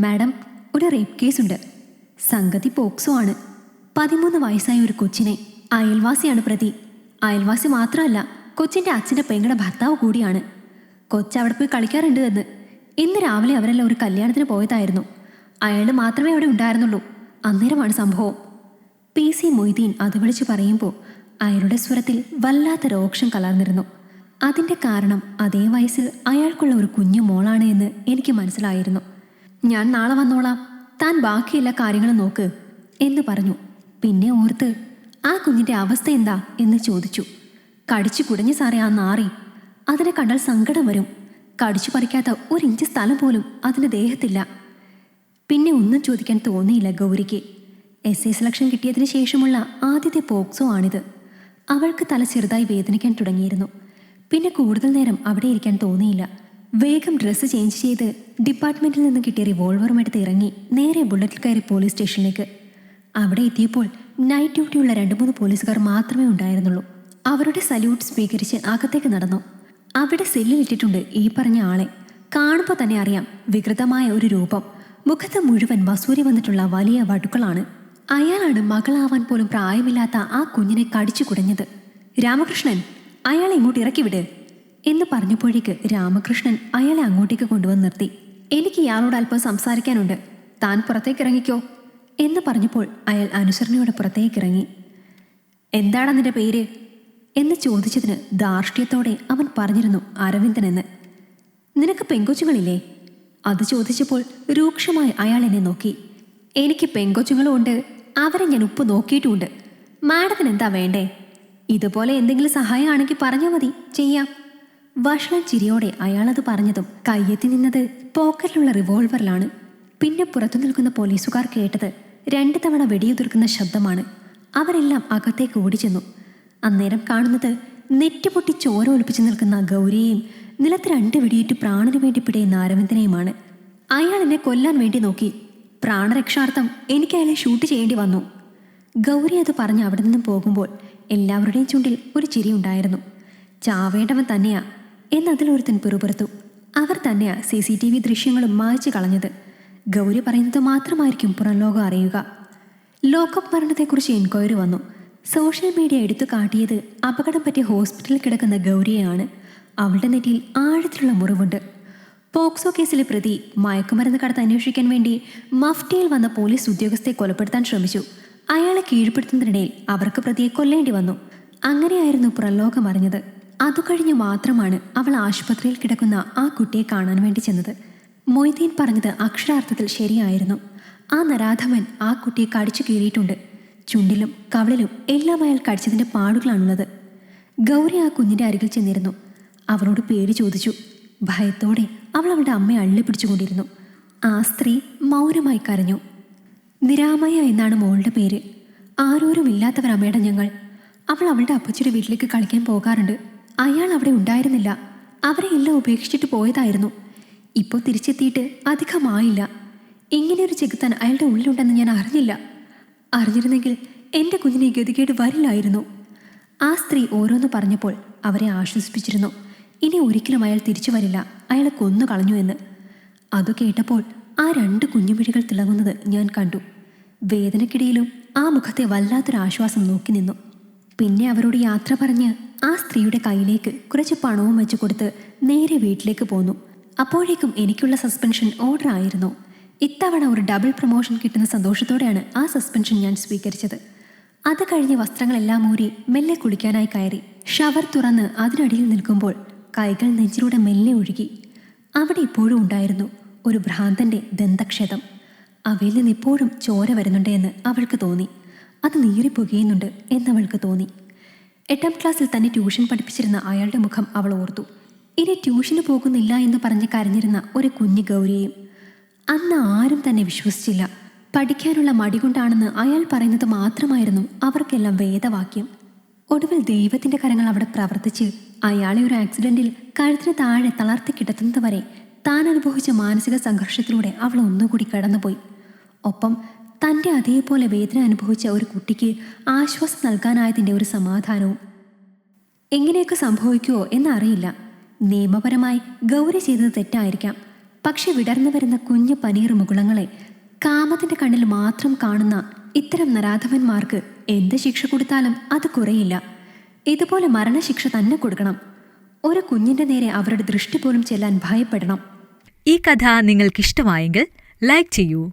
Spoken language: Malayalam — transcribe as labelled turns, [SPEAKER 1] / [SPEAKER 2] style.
[SPEAKER 1] മാഡം ഒരു റേപ്പ് കേസുണ്ട്. സംഗതി പോക്സോ ആണ്. പതിമൂന്ന് വയസ്സായ ഒരു കൊച്ചിനെ അയൽവാസിയാണ് പ്രതി. അയൽവാസി മാത്രമല്ല കൊച്ചിന്റെ അച്ഛന്റെ പെങ്ങളുടെ ഭർത്താവ് കൂടിയാണ്. കൊച്ച് അവിടെ പോയി കളിക്കാറുണ്ട് എന്ന്. ഇന്ന് രാവിലെ അവരെല്ലാം ഒരു കല്യാണത്തിന് പോയതായിരുന്നു. അയാൾ മാത്രമേ അവിടെ ഉണ്ടായിരുന്നുള്ളൂ. അന്നേരമാണ് സംഭവം. പി. സി. മൊയ്തീൻ അത് വിളിച്ച് പറയുമ്പോൾ അയാളുടെ സ്വരത്തിൽ വല്ലാത്ത രോക്ഷം കലർന്നിരുന്നു. അതിന്റെ കാരണം അതേ വയസ്സിൽ അയാൾക്കുള്ള ഒരു കുഞ്ഞു മോളാണ് എന്ന് എനിക്ക് മനസ്സിലായിരുന്നു. ഞാൻ നാളെ വന്നോളാം. താൻ ബാക്കിയെല്ലാ കാര്യങ്ങളും നോക്ക് എന്ന് പറഞ്ഞു. പിന്നെ ഓർത്ത് ആ കുഞ്ഞിന്റെ അവസ്ഥ എന്താ? എന്ന് ചോദിച്ചു. കടിച്ചു കുടഞ്ഞു സാറേ ആ നാറി. അതിനെ കണ്ടാൽ സങ്കടം വരും. കടിച്ചു പറിക്കാത്ത ഒരു ഇഞ്ച് സ്ഥലം പോലും അതിന്റെ ദേഹത്തില്ല. പിന്നെ ഒന്നും ചോദിക്കാൻ തോന്നിയില്ല ഗൗരിക്ക്. എസ് എ സെലക്ഷൻ കിട്ടിയതിന് ശേഷമുള്ള ആദ്യത്തെ പോക്സോ ആണിത്. അവൾക്ക് തല ചെറുതായി വേദനിക്കാൻ തുടങ്ങിയിരുന്നു. പിന്നെ കൂടുതൽ നേരം അവിടെ ഇരിക്കാൻ തോന്നിയില്ല. വേഗം ഡ്രസ്സ് ചേഞ്ച് ചെയ്ത് ഡിപ്പാർട്ട്മെന്റിൽ നിന്ന് കിട്ടിയ റിവോൾവറും എടുത്ത് ഇറങ്ങി നേരെ ബുള്ളറ്റിൽ കയറി പോലീസ് സ്റ്റേഷനിലേക്ക് അവിടെ എത്തിയപ്പോൾ നൈറ്റ് ഡ്യൂട്ടിയുള്ള രണ്ട് മൂന്ന് പോലീസുകാർ മാത്രമേ ഉണ്ടായിരുന്നുള്ളൂ. അവരുടെ സല്യൂട്ട് സ്വീകരിച്ച് അകത്തേക്ക് നടന്നു. അവിടെ സെല്ലിലിട്ടിട്ടുണ്ട് ഈ പറഞ്ഞ ആളെ. കാണുമ്പോൾ തന്നെ അറിയാം വികൃതമായ ഒരു രൂപം. മുഖത്ത് മുഴുവൻ വസൂരി വന്നിട്ടുള്ള വലിയ വടുക്കളാണ്. അയാളാണ് മകളാവാൻ പോലും പ്രായമില്ലാത്ത ആ കുഞ്ഞിനെ കടിച്ചു കുടഞ്ഞത്. രാമകൃഷ്ണൻ അയാളെ ഇങ്ങോട്ട് ഇറക്കി വിട് എന്ന് പറഞ്ഞപ്പോഴേക്ക് രാമകൃഷ്ണൻ അയാളെ അങ്ങോട്ടേക്ക് കൊണ്ടുവന്ന് നിർത്തി. എനിക്ക് ഇയാളോട് അല്പം സംസാരിക്കാനുണ്ട്. താൻ പുറത്തേക്ക് ഇറങ്ങിക്കോ. എന്ന് പറഞ്ഞപ്പോൾ അയാൾ അനുസരണയോടെ പുറത്തേക്ക് ഇറങ്ങി. എന്താണ് നിന്റെ പേര്? എന്ന് ചോദിച്ചതിന് ധാർഷ്ട്യത്തോടെ അവൻ പറഞ്ഞിരുന്നു അരവിന്ദൻ എന്ന്. നിനക്ക് പെങ്കൊച്ചുങ്ങളില്ലേ? അത് ചോദിച്ചപ്പോൾ രൂക്ഷമായി അയാൾ എന്നെ നോക്കി. എനിക്ക് പെങ്കൊച്ചുങ്ങളും ഉണ്ട്. അവരെ ഞാൻ ഉപ്പ് നോക്കിയിട്ടുമുണ്ട്. മാഡത്തിന് എന്താ വേണ്ടേ? ഇതുപോലെ എന്തെങ്കിലും സഹായമാണെങ്കിൽ പറഞ്ഞാൽ മതി. ചെയ്യാം. വഷളൻ ചിരിയോടെ അയാളത് പറഞ്ഞതും കയ്യെത്തി നിന്നത് പോക്കറ്റിലുള്ള റിവോൾവറിലാണ് പിന്നെ പുറത്തു നിൽക്കുന്ന പോലീസുകാർ കേട്ടത് രണ്ട് തവണ വെടിയുതിർക്കുന്ന ശബ്ദമാണ്. അവരെല്ലാം അകത്തേക്ക് ഓടിച്ചെന്നു. അന്നേരം കാണുന്നത് നെറ്റുപൊട്ടി ചോര ഒലിപ്പിച്ചു നിൽക്കുന്ന ഗൗരിയെയും നിലത്ത് രണ്ട് വെടിയേറ്റ് പ്രാണന് വേണ്ടി പിടയുന്ന അരവിന്ദനെയുമാണ്. അയാൾ എന്നെ കൊല്ലാൻ വേണ്ടി നോക്കി. പ്രാണരക്ഷാർത്ഥം എനിക്ക് അയാളെ ഷൂട്ട് ചെയ്യേണ്ടി വന്നു. ഗൗരി അത് പറഞ്ഞ് അവിടെ നിന്നും പോകുമ്പോൾ എല്ലാവരുടെയും ചുണ്ടിൽ ഒരു ചിരി ഉണ്ടായിരുന്നു. ചാവേണ്ടവൻ തന്നെയാ. എന്നതിലൊരുത്തൻ പിറുപിറുത്തു. അവർ തന്നെയാ സി സി ടി വി ദൃശ്യങ്ങളും മായ്ച്ചു കളഞ്ഞത്. ഗൗരി പറയുന്നത് മാത്രമായിരിക്കും പുറം ലോകം അറിയുക. ലോക്കപ്പ് മരണത്തെക്കുറിച്ച് എൻക്വയറി വന്നു. സോഷ്യൽ മീഡിയ എടുത്തു കാട്ടിയത് അപകടം പറ്റിയ ഹോസ്പിറ്റലിൽ കിടക്കുന്ന ഗൗരിയെയാണ്. അവളുടെ നെറ്റിയിൽ ആഴത്തിലുള്ള മുറിവുണ്ട്. പോക്സോ കേസിലെ പ്രതി മയക്കുമരുന്ന് കടത്ത് അന്വേഷിക്കാൻ വേണ്ടി മഫ്റ്റിയിൽ വന്ന പോലീസ് ഉദ്യോഗസ്ഥയെ കൊലപ്പെടുത്താൻ ശ്രമിച്ചു. അയാളെ കീഴ്പ്പെടുത്തുന്നതിനിടയിൽ അവർക്ക് പ്രതിയെ കൊല്ലേണ്ടി വന്നു. അങ്ങനെയായിരുന്നു പ്രലോകം അറിഞ്ഞത്. അതു കഴിഞ്ഞ് മാത്രമാണ് അവൾ ആശുപത്രിയിൽ കിടക്കുന്ന ആ കുട്ടിയെ കാണാൻ വേണ്ടി ചെന്നത്. മൊയ്തീൻ പറഞ്ഞത് അക്ഷരാർത്ഥത്തിൽ ശരിയായിരുന്നു. ആ നരാധവൻ ആ കുട്ടിയെ കടിച്ചു കീറിയിട്ടുണ്ട്. ചുണ്ടിലും കവളിലും എല്ലാം അയാൾ കടിച്ചതിന്റെ പാടുകളാണുള്ളത്. ഗൗരി ആ കുഞ്ഞിന്റെ അരികിൽ ചെന്നിരുന്നു. അവളോട് പേര് ചോദിച്ചു. ഭയത്തോടെ അവൾ അവളുടെ അമ്മയെ അള്ളി പിടിച്ചുകൊണ്ടിരുന്നു. ആ സ്ത്രീ മൗനമായി കരഞ്ഞു. നിരാമയ എന്നാണ് മോളുടെ പേര്. ആരോരും ഇല്ലാത്തവരമ്മയുടെ ഞങ്ങൾ. അവൾ അവളുടെ അപ്പച്ചിയുടെ വീട്ടിലേക്ക് കളിക്കാൻ പോകാറുണ്ട്. അയാൾ അവിടെ ഉണ്ടായിരുന്നില്ല. അവരെ എല്ലാം ഉപേക്ഷിച്ചിട്ട് പോയതായിരുന്നു. ഇപ്പോൾ തിരിച്ചെത്തിയിട്ട് അധികമായില്ല. ഇങ്ങനെയൊരു ചെകുത്താൻ അയാളുടെ ഉള്ളിലുണ്ടെന്ന് ഞാൻ അറിഞ്ഞില്ല. അറിഞ്ഞിരുന്നെങ്കിൽ എന്റെ കുഞ്ഞിനെ ഗതികേട് വരില്ലായിരുന്നു. ആ സ്ത്രീ ഓരോന്ന് പറഞ്ഞപ്പോൾ അവരെ ആശ്വസിപ്പിച്ചിരുന്നു. ഇനി ഒരിക്കലും അയാൾ തിരിച്ചു വരില്ല. അയാളെ കൊന്നു കളഞ്ഞു എന്ന്. അത് കേട്ടപ്പോൾ ആ രണ്ട് കുഞ്ഞുമിഴികൾ തിളങ്ങുന്നത് ഞാൻ കണ്ടു. വേദനക്കിടയിലും ആ മുഖത്തെ വല്ലാത്തൊരാശ്വാസം നോക്കി നിന്നു. പിന്നെ അവരോട് യാത്ര പറഞ്ഞ് ആ സ്ത്രീയുടെ കയ്യിലേക്ക് കുറച്ച് പണവും വെച്ച് കൊടുത്ത് നേരെ വീട്ടിലേക്ക് പോന്നു. അപ്പോഴേക്കും എനിക്കുള്ള സസ്പെൻഷൻ ഓർഡർ ആയിരുന്നു. ഇത്തവണ ഒരു ഡബിൾ പ്രൊമോഷൻ കിട്ടുന്ന സന്തോഷത്തോടെയാണ് ആ സസ്പെൻഷൻ ഞാൻ സ്വീകരിച്ചത്. അത് കഴിഞ്ഞ് വസ്ത്രങ്ങളെല്ലാം ഊരി മെല്ലെ കുളിക്കാനായി കയറി. ഷവർ തുറന്ന് അതിനടിയിൽ നിൽക്കുമ്പോൾ കൈകൾ നെഞ്ചിലൂടെ മെല്ലെ ഒഴുകി. അവിടെ ഇപ്പോഴും ഉണ്ടായിരുന്നു ഒരു ഭ്രാന്തന്റെ ദന്തക്ഷതം. അവയിൽ നിന്ന് ഇപ്പോഴും ചോര വരുന്നുണ്ട് എന്ന് അവൾക്ക് തോന്നി. അത് നീറിപ്പുകയുന്നുണ്ട് എന്നവൾക്ക് തോന്നി. എട്ടാം ക്ലാസ്സിൽ തന്നെ ട്യൂഷൻ പഠിപ്പിച്ചിരുന്ന അയാളുടെ മുഖം അവൾ ഓർത്തു. ഇനി ട്യൂഷന് പോകുന്നില്ല എന്ന് പറഞ്ഞ് കരഞ്ഞിരുന്ന ഒരു കുഞ്ഞു ഗൗരിയെയും അന്ന് ആരും തന്നെ വിശ്വസിച്ചില്ല. പഠിക്കാനുള്ള മടി കൊണ്ടാണെന്ന് അയാൾ പറയുന്നത് മാത്രമായിരുന്നു അവർക്കെല്ലാം വേദവാക്യം. ഒടുവിൽ ദൈവത്തിന്റെ കരങ്ങൾ അവിടെ പ്രവർത്തിച്ച് അയാളെ ഒരു ആക്സിഡന്റിൽ കഴുത്തിന് താഴെ തളർത്തി കിടത്തുന്നത് വരെ താൻ അനുഭവിച്ച മാനസിക സംഘർഷത്തിലൂടെ അവൾ ഒന്നുകൂടി കടന്നുപോയി. ഒപ്പം തന്റെ അതേപോലെ വേദന അനുഭവിച്ച ഒരു കുട്ടിക്ക് ആശ്വാസം നൽകാനായതിന്റെ ഒരു സമാധാനവും. എങ്ങനെയൊക്കെ സംഭവിക്കുമോ എന്നറിയില്ല. നിയമപരമായി ഗൗരി ചെയ്തത് തെറ്റായിരിക്കാം. പക്ഷെ വിടർന്നു വരുന്ന കുഞ്ഞു പനീർ മുകുളങ്ങളെ കാമത്തിന്റെ കണ്ണിൽ മാത്രം കാണുന്ന ഇത്തരം നരാധവന്മാർക്ക് എന്ത് ശിക്ഷ കൊടുത്താലും അത് കുറയില്ല. ഇതുപോലെ മരണശിക്ഷ തന്നെ കൊടുക്കണം. ഒരു കുഞ്ഞിന്റെ നേരെ അവരുടെ ദൃഷ്ടി പോലും ചെല്ലാൻ ഭയപ്പെടണം.
[SPEAKER 2] ഈ കഥ നിങ്ങൾക്കിഷ്ടമായെങ്കിൽ ലൈക്ക് ചെയ്യൂ.